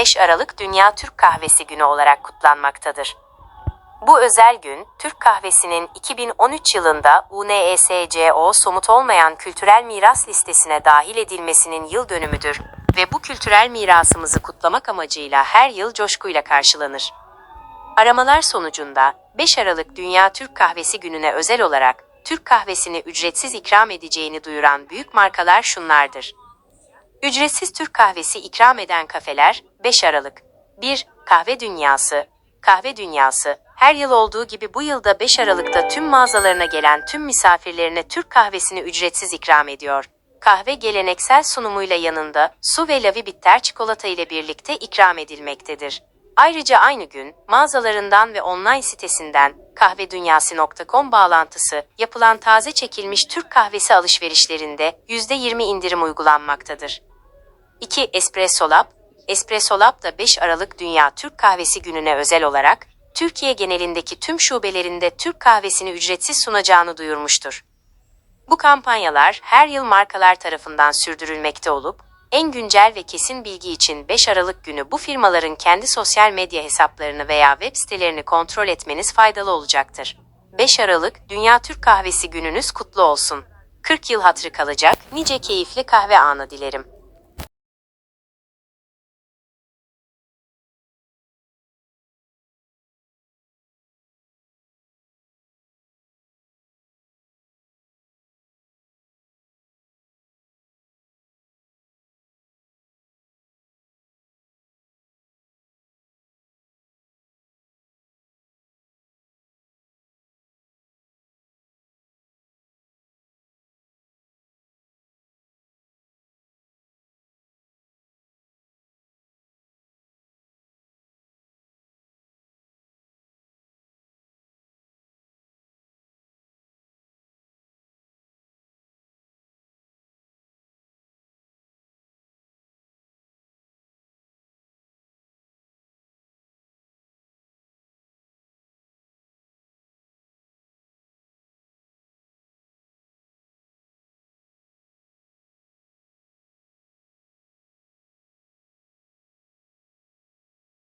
5 Aralık Dünya Türk Kahvesi Günü olarak kutlanmaktadır. Bu özel gün, Türk kahvesinin 2013 yılında UNESCO somut olmayan kültürel miras listesine dahil edilmesinin yıl dönümüdür ve bu kültürel mirasımızı kutlamak amacıyla her yıl coşkuyla karşılanır. Aramalar sonucunda 5 Aralık Dünya Türk Kahvesi Günü'ne özel olarak Türk kahvesini ücretsiz ikram edeceğini duyuran büyük markalar şunlardır. Ücretsiz Türk kahvesi ikram eden kafeler 5 Aralık 1. Kahve Dünyası Kahve Dünyası her yıl olduğu gibi bu yılda 5 Aralık'ta tüm mağazalarına gelen tüm misafirlerine Türk kahvesini ücretsiz ikram ediyor. Kahve geleneksel sunumuyla yanında su ve lavi bitter çikolata ile birlikte ikram edilmektedir. Ayrıca aynı gün mağazalarından ve online sitesinden kahvedunyası.com bağlantısı yapılan taze çekilmiş Türk kahvesi alışverişlerinde %20 indirim uygulanmaktadır. 2. Espresso Lab Espresso Lab da 5 Aralık Dünya Türk Kahvesi Günü'ne özel olarak Türkiye genelindeki tüm şubelerinde Türk kahvesini ücretsiz sunacağını duyurmuştur. Bu kampanyalar her yıl markalar tarafından sürdürülmekte olup, en güncel ve kesin bilgi için 5 Aralık günü bu firmaların kendi sosyal medya hesaplarını veya web sitelerini kontrol etmeniz faydalı olacaktır. 5 Aralık Dünya Türk Kahvesi gününüz kutlu olsun. 40 yıl hatırı kalacak nice keyifli kahve anı dilerim.